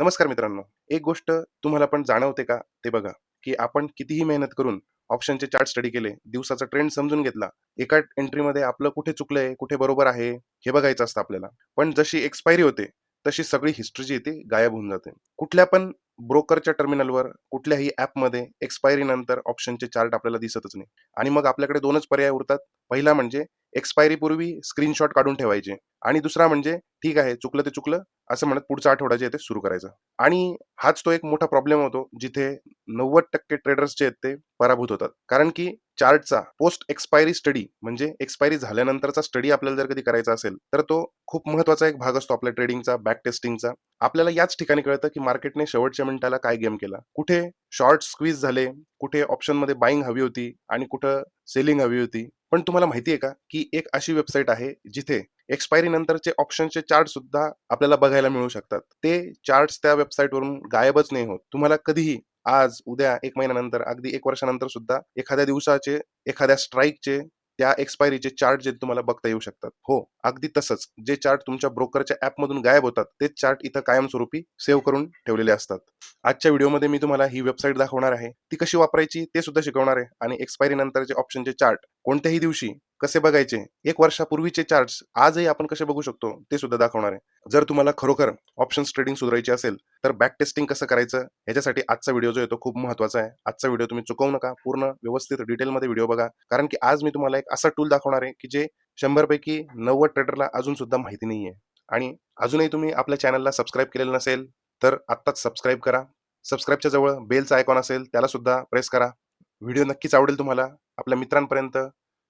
नमस्कार मित्रांनो. एक गोष्ट तुम्हाला पण जाणवते का? ते बघा की आपण कितीही मेहनत करून ऑप्शनचे चार्ट स्टडी केले दिवसाचा ट्रेंड समजून घेतला एका एंट्रीमध्ये आपलं कुठे चुकलंय कुठे बरोबर आहे हे बघायचं असतं आपल्याला. पण जशी एक्सपायरी होते तशी सगळी हिस्ट्री जी ती गायब होऊन जाते. कुठल्या पण ब्रोकरच्या टर्मिनलवर कुठल्याही ॲपमध्ये एक्सपायरी नंतर ऑप्शनचे चार्ट आपल्याला दिसतच नाही. आणि मग आपल्याकडे दोनच पर्याय उरतात. पहिला म्हणजे एक्सपायरी पूर्वी स्क्रीनशॉट काढून ठेवायचे. आणि दुसरा म्हणजे ठीक आहे चुकलं ते चुकलं असं म्हणत पुढचा आठवडा जे आहे ते सुरू करायचं. आणि हाच तो एक मोठा प्रॉब्लेम होतो जिथे नव्वद टक्के ट्रेडर्स जे आहेत ते पराभूत होतात. कारण की चार्टचा पोस्ट एक्सपायरी स्टडी म्हणजे एक्सपायरी झाल्यानंतरचा स्टडी आपल्याला जर कधी करायचा असेल तर तो खूप महत्त्वाचा एक भाग असतो आपल्या ट्रेडिंगचा बॅक टेस्टिंगचा. आपल्याला याच ठिकाणी कळतं की मार्केटने शेवटच्या मिनिटाला काय गेम केला. कुठे शॉर्ट स्क्वीज झाले कुठे ऑप्शनमध्ये बाईंग हवी होती आणि कुठं सेलिंग हवी होती. पण तुम्हाला माहिती आहे का की एक अशी वेबसाईट आहे जिथे एक्सपायरी नंतरचे ऑप्शनचे चार्ट सुद्धा आपल्याला बघायला मिळू शकतात. ते चार्ट्स त्या वेबसाईटवरून गायबच नाही होत. तुम्हाला कधीही आज उद्या एक महिन्यानंतर अगदी एक वर्षानंतर सुद्धा एखाद्या दिवसाचे एखाद्या स्ट्राईकचे त्या एक्सपायरीचे चार्ट जे तुम्हाला बघता येऊ शकतात. हो अगदी तसंच. जे चार्ट तुमच्या ब्रोकरच्या ऍपमधून गायब होतात तेच चार्ट इथं कायमस्वरूपी सेव्ह करून ठेवलेले असतात. आजच्या व्हिडिओमध्ये मी तुम्हाला ही वेबसाईट दाखवणार आहे. ती कशी वापरायची ते सुद्धा शिकवणार आहे. आणि एक्सपायरी नंतरचे ऑप्शनचे चार्ट कोणत्याही दिवशी कसे बघायचे? एक वर्षापूर्वीचे चार्ट्स आजही आपण कसे बघू शकतो? ते सुद्धा दाखवणार आहे. जर तुम्हाला खरोखर ऑप्शन ट्रेडिंग सुधारायची असेल तर बॅक टेस्टिंग कसं करायचं? याच्यासाठी आजचा व्हिडिओ जो आहे तो खूप महत्त्वाचा आहे. आजचा व्हिडिओ तुम्ही चुकवू नका. पूर्ण व्यवस्थित डिटेलमध्ये व्हिडिओ बघा. कारण की आज मी तुम्हाला एक असा टूल दाखवणार आहे की जे शंभर पैकी नव्वद ट्रेडरला अजून सुद्धा माहिती नाही आहे. आणि अजूनही तुम्ही आपल्या चॅनलला सबस्क्राईब केलेलं नसेल तर आत्ताच सबस्क्राईब करा. सबस्क्राईबच्या जवळ बेलचा आयकॉन असेल त्याला सुद्धा प्रेस करा. व्हिडिओ नक्कीच आवडेल तुम्हाला. आपल्या मित्रांपर्यंत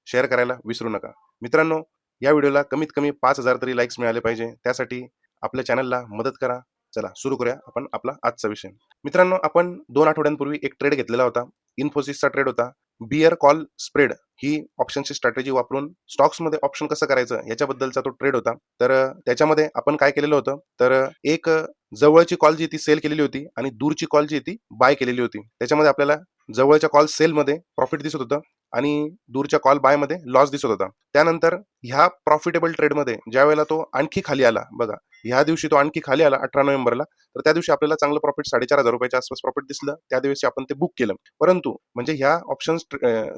शेअर करायला विसरू नका. मित्रांनो या व्हिडिओला कमीत कमी पाच हजार तरी लाईक्स मिळाले पाहिजे. त्यासाठी आपल्या चॅनलला मदत करा. चला सुरू करूया आपण आपला आजचा विषय. मित्रांनो आपण दोन आठवड्यांपूर्वी एक ट्रेड घेतलेला होता. इन्फोसिसचा ट्रेड होता. बियर कॉल स्प्रेड ही ऑप्शनची स्ट्रॅटेजी वापरून स्टॉक्समध्ये ऑप्शन कसं करायचं याच्याबद्दलचा तो ट्रेड होता. तर त्याच्यामध्ये आपण काय केलेलं होतं? तर एक जवळची कॉल जी ती सेल केलेली होती आणि दूरची कॉल जी ती बाय केलेली होती. त्याच्यामध्ये आपल्याला जवळच्या कॉल सेलमध्ये प्रॉफिट दिसत होतं. आणि दूरच्या कॉल बायमध्ये लॉस दिसत होता. त्यानंतर ह्या प्रॉफिटेबल ट्रेडमध्ये ज्या वेळेला तो आणखी खाली आला बघा ह्या दिवशी तो आणखी खाली आला अठरा नोव्हेंबरला तर त्या दिवशी आपल्याला चांगलं प्रॉफिट साडेचार हजार रुपयाच्या आसपास प्रॉफिट दिसलं. त्या दिवशी आपण ते बुक केलं. परंतु म्हणजे ह्या ऑप्शन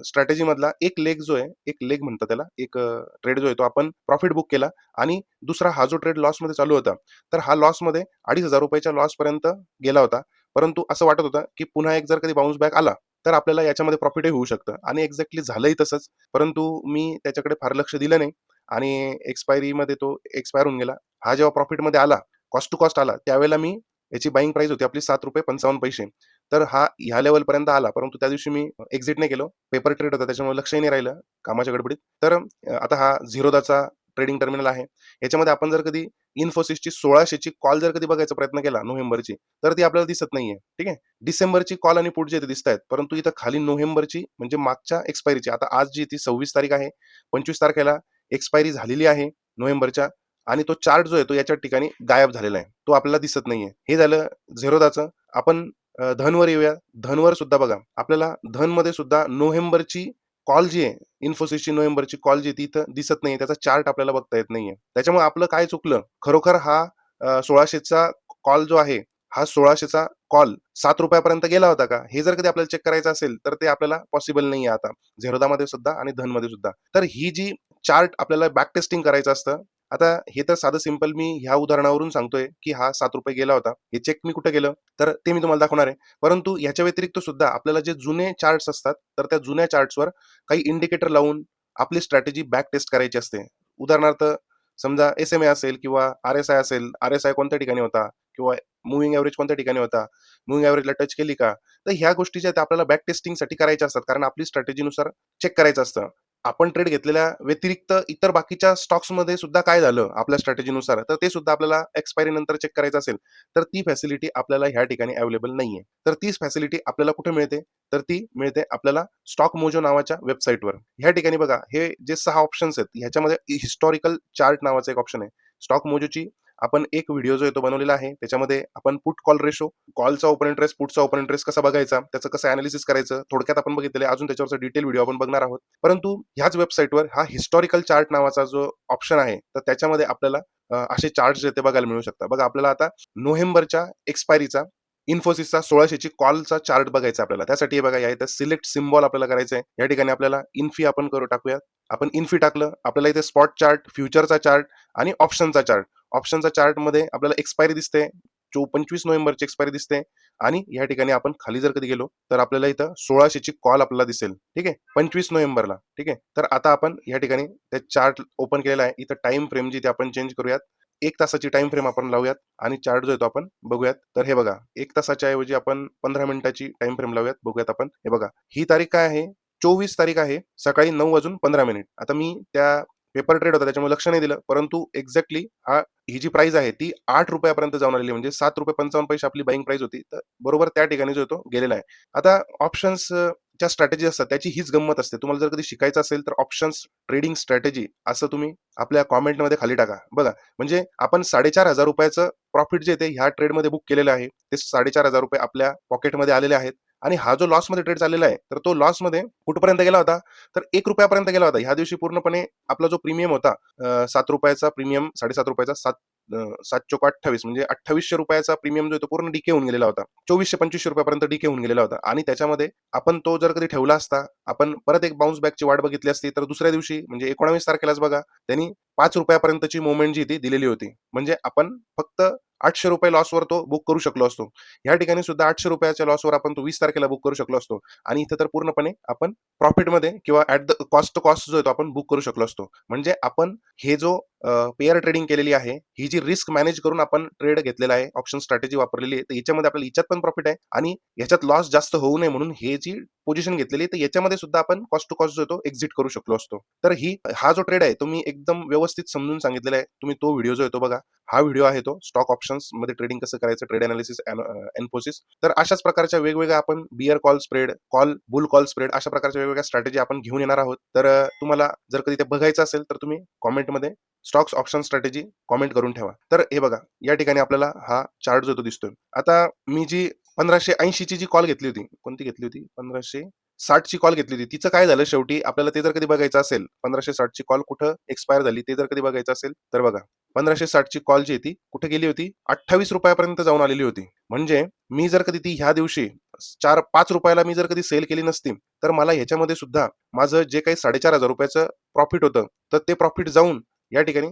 स्ट्रॅटेजी मधला एक लेग जो आहे एक लेग म्हणतात त्याला एक ट्रेड जो आहे तो आपण प्रॉफिट बुक केला आणि दुसरा हा जो ट्रेड लॉसमध्ये चालू होता तर हा लॉसमध्ये अडीच हजार रुपयाच्या लॉसपर्यंत गेला होता. परंतु असं वाटत होतं की पुन्हा एक जर कधी बाउन्स बॅक आला तर आपल्याला याच्यामध्ये प्रॉफिटही होऊ शकतं. आणि एक्झॅक्टली झालंही तसंच. परंतु मी त्याच्याकडे फार लक्ष दिलं नाही. आणि एक्सपायरीमध्ये तो एक्सपायर होऊन गेला. हा जेव्हा प्रॉफिटमध्ये आला कॉस्ट टू कॉस्ट आला त्यावेळेला मी याची बाईंग प्राइस होती आपली सात रुपये पंचावन्न पैसे. तर हा ह्या लेवलपर्यंत आला. परंतु त्या दिवशी मी एक्झिट नाही केलो. पेपर ट्रेड होता त्याच्यामुळे लक्षही नाही राहिलं कामाच्या गडबडीत. तर आता हा झिरोदाचा ट्रेडिंग टर्मिनल आहे. याच्यामध्ये आपण जर कधी इन्फोसिसची सोळाशेची कॉल जर कधी बघायचा प्रयत्न केला नोव्हेंबरची तर ती आपल्याला दिसत नाहीये. ठीक आहे? डिसेंबरची कॉल आणि पुढचे इथे दिसत आहेत परंतु इथं खाली नोव्हेंबरची म्हणजे मागच्या एक्सपायरीची आता आज जी ती सव्वीस तारीख आहे पंचवीस तारखेला एक्सपायरी झालेली आहे नोव्हेंबरच्या आणि तो चार्ट जो आहे तो याच्या ठिकाणी गायब झालेला आहे. तो आपल्याला दिसत नाहीये. हे झालं झेरोदाचं. आपण धनवर येऊया. धनवर सुद्धा बघा. आपल्याला धनमध्ये सुद्धा नोव्हेंबरची कॉल जी आहे इन्फोसिसची नोव्हेंबरची कॉल जी ती इथं दिसत नाही त्याचा चार्ट आपल्याला बघता येत नाहीये. त्याच्यामुळे आपलं काय चुकलं? खरोखर हा सोळाशेचा कॉल जो आहे हा सोळाशेचा कॉल सात रुपयापर्यंत गेला होता का? हे जर कधी आपल्याला चेक करायचं असेल तर ते आपल्याला पॉसिबल नाही आहे आता. झेरोदामध्ये सुद्धा आणि धनमध्ये सुद्धा. तर ही जी चार्ट आपल्याला बॅक टेस्टिंग करायचं असतं आता हे तर साधं सिंपल मी ह्या उदाहरणावरून सांगतोय की हा सात रुपये गेला होता. हे चेक मी कुठे गेलं तर ते मी तुम्हाला दाखवणार आहे. परंतु याच्या व्यतिरिक्त सुद्धा आपल्याला जे जुने चार्ट्स असतात तर त्या जुन्या चार्ट्सवर काही इंडिकेटर लावून आपली स्ट्रॅटेजी बॅक टेस्ट करायची असते. उदाहरणार्थ समजा एस एम ए असेल किंवा आर एस आय असेल आर एस आय कोणत्या ठिकाणी होता? किंवा मुव्हिंग ॲव्हरेज कोणत्या ठिकाणी होता? मुव्हिंग ॲव्हरेजला टच केली का? तर ह्या गोष्टी ज्या आपल्याला बॅक टेस्टिंगसाठी करायच्या असतात. कारण आपली स्ट्रॅटेजीनुसार चेक करायचं असतं. आपण ट्रेड घेतलेल्या व्यतिरिक्त इतर बाकीच्या स्टॉक्समध्ये सुद्धा काय झालं आपल्या स्ट्रॅटेजीनुसार तर ते सुद्धा आपल्याला एक्सपायरी नंतर चेक करायचं असेल तर ती फॅसिलिटी आपल्याला ह्या ठिकाणी अवेलेबल नाहीये. तर तीच फॅसिलिटी आपल्याला कुठे मिळते? तर ती मिळते आपल्याला स्टॉक मोजो नावाच्या वेबसाईटवर ह्या ठिकाणी बघा हे जे सहा ऑप्शन्स आहेत ह्याच्यामध्ये हिस्टॉरिकल चार्ट नावाचं एक ऑप्शन आहे. स्टॉक मोजोची आपण एक व्हिडिओ जो येतो तो बनवलेला आहे त्याच्यामध्ये आपण पुट कॉल रेशो कॉलचा ओपन इंटरेस्ट पुटचा ओपन इंटरेस्ट कसा बघायचा त्याचं कसं अनालिसिस करायचं थोडक्यात आपण बघितले अजून त्याच्यावरचा डिटेल व्हिडिओ आपण बघणार आहोत. परंतु ह्याच वेबसाईटवर हा हिस्टॉरिकल चार्ट नावाचा जो ऑप्शन आहे तर त्याच्यामध्ये आपल्याला असे चार्ट जे ते बघायला मिळू शकतात. बघा आपल्याला आता नोव्हेंबरच्या एक्सपायरीचा इन्फोसिसचा सोळाशेची कॉलचा चार्ट बघायचा आपल्याला. त्यासाठी हे बघा या इथं सिलेक्ट सिम्बॉल आपल्याला करायचं आहे. या ठिकाणी आपल्याला इन्फी आपण करू टाकूयात. आपण इन्फी टाकलं आपल्याला इथे स्पॉट चार्ट फ्युचरचा चार्ट आणि ऑप्शनचा चार्ट ऑप्शनचा चार्टमध्ये आपल्याला एक्सपायरी दिसते. चो पंचवीस नोव्हेंबरची एक्सपायरी दिसते. आणि या ठिकाणी आपण खाली जर कधी गेलो तर आपल्याला इथं सोळाशेची कॉल आपल्याला दिसेल. ठीक आहे? पंचवीस नोव्हेंबरला. ठीक आहे? तर आता आपण या ठिकाणी ते चार्ट ओपन केलेला आहे. इथं टाइम फ्रेम जी ते आपण चेंज करूयात एक तासाची टाइम फ्रेम आपण लावूयात आणि चार्ट जो येतो आपण बघूयात. तर हे बघा एक तासाच्या ऐवजी आपण पंधरा मिनिटाची टाइम फ्रेम लावूयात. बघूयात आपण. हे बघा ही तारीख काय आहे? चोवीस तारीख आहे. सकाळी नऊ वाजून पंधरा मिनिट. आता मी त्या पेपर ट्रेड होता त्याच्यामुळे लक्ष नाही दिलं. परंतु एक्झॅक्टली हा ही जी प्राइस आहे ती आठ रुपयापर्यंत जाऊन आलेली आहे. म्हणजे सात रुपये पंचावन्न पैसे आपली बाईंग प्राइस होती. तर बरोबर त्या ठिकाणी जो तो गेलेला आहे. आता ऑप्शन्स ज्या स्ट्रॅटेजी असतात त्याची हीच गंमत असते. तुम्हाला जर कधी शिकायचं असेल तर ऑप्शन्स ट्रेडिंग स्ट्रॅटेजी असं तुम्ही आपल्या कॉमेंटमध्ये खाली टाका. बघा म्हणजे आपण साडेचार हजार रुपयाचं प्रॉफिट जे ते ह्या ट्रेडमध्ये बुक केलेलं आहे. ते साडेचार हजार रुपये आपल्या पॉकेटमध्ये आलेले आहेत. आणि हा जो लॉसमध्ये ट्रेड चाललेला आहे तर तो लॉसमध्ये कुठपर्यंत गेला होता? तर एक रुपयापर्यंत गेला होता. ह्या दिवशी पूर्णपणे आपला जो प्रीमियम होता सात रुपयाचा प्रीमियम साडेसात रुपयाचा सात सात चोक अठ्ठावीस म्हणजे अठ्ठावीसशे रुपयाचा प्रीमियम जो आहे तो पूर्ण डीके होऊन गेलेला होता. चोवीसशे पंचवीसशे रुपयापर्यंत डीके होऊन गेलेला होता. आणि त्याच्यामध्ये आपण तो जर कधी ठेवला असता आपण परत एक बाउन्स बॅकची वाट बघितली असती तर दुसऱ्या दिवशी म्हणजे एकोणावीस तारखेलाच बघा त्यांनी पाच रुपयापर्यंतची मुवमेंट जी ती दिलेली होती. म्हणजे आपण फक्त आठशे रुपये लॉसवर तो बुक करू शकलो असतो. या ठिकाणी सुद्धा आठशे रुपयाच्या लॉसवर आपण तो वीस तारखेला बुक करू शकलो असतो. आणि इथं तर पूर्णपणे आपण प्रॉफिटमध्ये किंवा ऍट द कॉस्ट कॉस्ट जो आहे तो आपण बुक करू शकलो असतो. म्हणजे आपण हे जो पेअर ट्रेडिंग केलेली आहे ही जी रिस्क मॅनेज करून आपण ट्रेड घेतलेला आहे ऑप्शन स्ट्रॅटेजी वापरलेली आहे तर याच्यामध्ये आपल्याला याच्यात पण प्रॉफिट आहे आणि याच्यात लॉस जास्त होऊ नये म्हणून हे जी पोझिशन घेतलेली तर याच्यामध्ये सुद्धा आपण कॉस्ट टू कॉस्ट जो येतो तो एक्झिट करू शकलो असतो. तर ही हा जो ट्रेड आहे तो मी एकदम व्यवस्थित समजून सांगितलेला आहे. तुम्ही तो व्हिडिओ जो येतो बघा. हा व्हिडिओ आहे तो स्टॉक ऑप्शन्समध्ये ट्रेडिंग कसं करायचं ट्रेड अनालिसिस एन्फोसिस तर अशाच प्रकारच्या वेगवेगळ्या आपण bear call spread call bull call spread अशा प्रकारच्या वेगवेगळ्या स्ट्रॅटेजी आपण घेऊन येणार आहोत. तर तुम्हाला जर कधी ते बघायचं असेल तर तुम्ही कॉमेंटमध्ये स्टॉक्स ऑप्शन स्ट्रॅटेजी कॉमेंट करून ठेवा. तर हे बघा या ठिकाणी आपल्याला हा चार्ट जो तो दिसतोय. आता मी जी पंधराशे ऐंशीची जी कॉल घेतली होती. कोणती घेतली होती? पंधराशे साठची कॉल घेतली होती. तिचं काय झालं शेवटी? आपल्याला ते जर कधी बघायचं असेल पंधराशे साठची कॉल कुठं एक्सपायर झाली ते जर कधी बघायचं असेल तर बघा. पंधराशे साठची कॉल जी होती ती कुठे गेली होती? अठ्ठावीस रुपयापर्यंत जाऊन आलेली होती. म्हणजे मी जर कधी ती ह्या दिवशी चार पाच रुपयाला मी जर कधी सेल केली नसती तर मला ह्याच्यामध्ये सुद्धा माझं जे काही साडेचार हजार रुपयाचं प्रॉफिट होतं तर ते प्रॉफिट जाऊन या ठिकाणी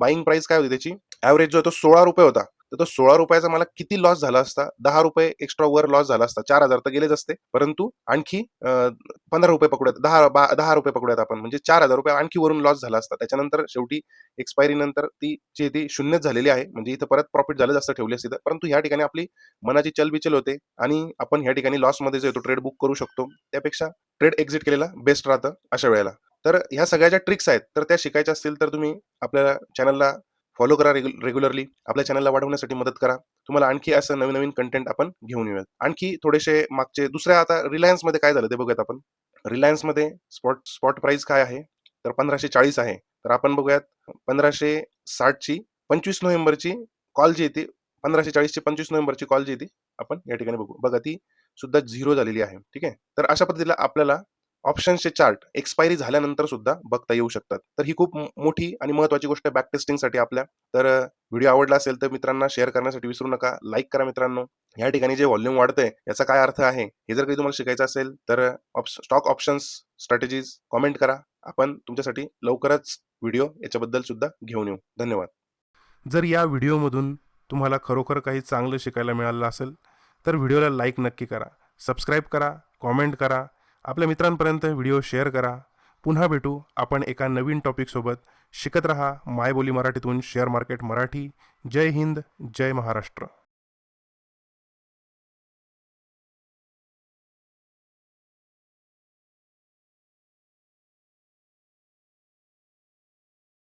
बाईंग प्राइस काय होती त्याची? ऍव्हरेज जो तो सोळा रुपये होता. तर तो सोळा रुपयाचा मला किती लॉस झाला असता? दहा रुपये एक्स्ट्रा वर लॉस झाला असता. चार हजार तर गेलेच असते. परंतु आणखी पंधरा रुपये पकडूयात. दहा दहा रुपये पकडूयात आपण. म्हणजे चार हजार रुपये आणखी वरून लॉस झाला असता. त्याच्यानंतर शेवटी एक्सपायरी नंतर ती जी ती शून्यच झालेली आहे. म्हणजे इथं परत प्रॉफिट झालं जास्त ठेवली असते परंतु ह्या ठिकाणी आपली मनाची चलबिचल होते. आणि आपण ह्या ठिकाणी लॉसमध्ये जो येतो ट्रेड बुक करू शकतो. त्यापेक्षा ट्रेड एक्झिट केलेला बेस्ट राहतं अशा वेळेला. तर ह्या सगळ्या ज्या ट्रिक्स आहेत तर त्या शिकायच्या असतील तर तुम्ही आपल्या चॅनलला फॉलो करा रेग्युलरली आपल्या चॅनलला वाढवण्यासाठी मदत करा. तुम्हाला आणखी असं नवीन नवीन कंटेंट आपण घेऊन येऊयात. आणखी थोडेसे मागचे दुसऱ्या आता रिलायन्समध्ये काय झालं ते बघूयात आपण. रिलायन्समध्ये स्पॉट स्पॉट प्राईस काय आहे? तर पंधराशे चाळीस आहे. तर आपण बघूयात पंधराशे साठची पंचवीस नोव्हेंबरची कॉल जी येते पंधराशे चाळीसची पंचवीस नोव्हेंबरची कॉल जी येते आपण या ठिकाणी बघू. बघा ती सुद्धा झिरो झालेली आहे. ठीक आहे? तर अशा पद्धतीला आपल्याला ऑप्शन्सचे चार्ट एक्सपायरी झाल्यानंतर सुद्धा बघता येऊ शकतात. तर ही खूप मोठी आणि महत्वाची गोष्ट आहे बॅक टेस्टिंगसाठी आपल्या. तर व्हिडिओ आवडला असेल तर मित्रांना शेअर करण्यासाठी विसरू नका. लाईक करा मित्रांनो. या ठिकाणी जे व्हॉल्यूम वाढतंय याचा काय अर्थ आहे हे जर काही तुम्हाला शिकायचं असेल तर स्टॉक ऑप्शन्स स्ट्रॅटेजीज कॉमेंट करा. आपण तुमच्यासाठी लवकरच व्हिडिओ याच्याबद्दल सुद्धा घेऊन येऊ. धन्यवाद. जर या व्हिडिओमधून तुम्हाला खरोखर काही चांगलं शिकायला मिळालं असेल तर व्हिडिओला लाईक नक्की करा. सबस्क्राईब करा कॉमेंट करा. आपल्या मित्रांपर्यंत व्हिडिओ शेअर करा. पुन्हा भेटू. आपण एका नवीन टॉपिकसोबत शिकत रहा. मायबोली मराठीतून शेअर मार्केट मराठी. जय हिंद. जय महाराष्ट्र.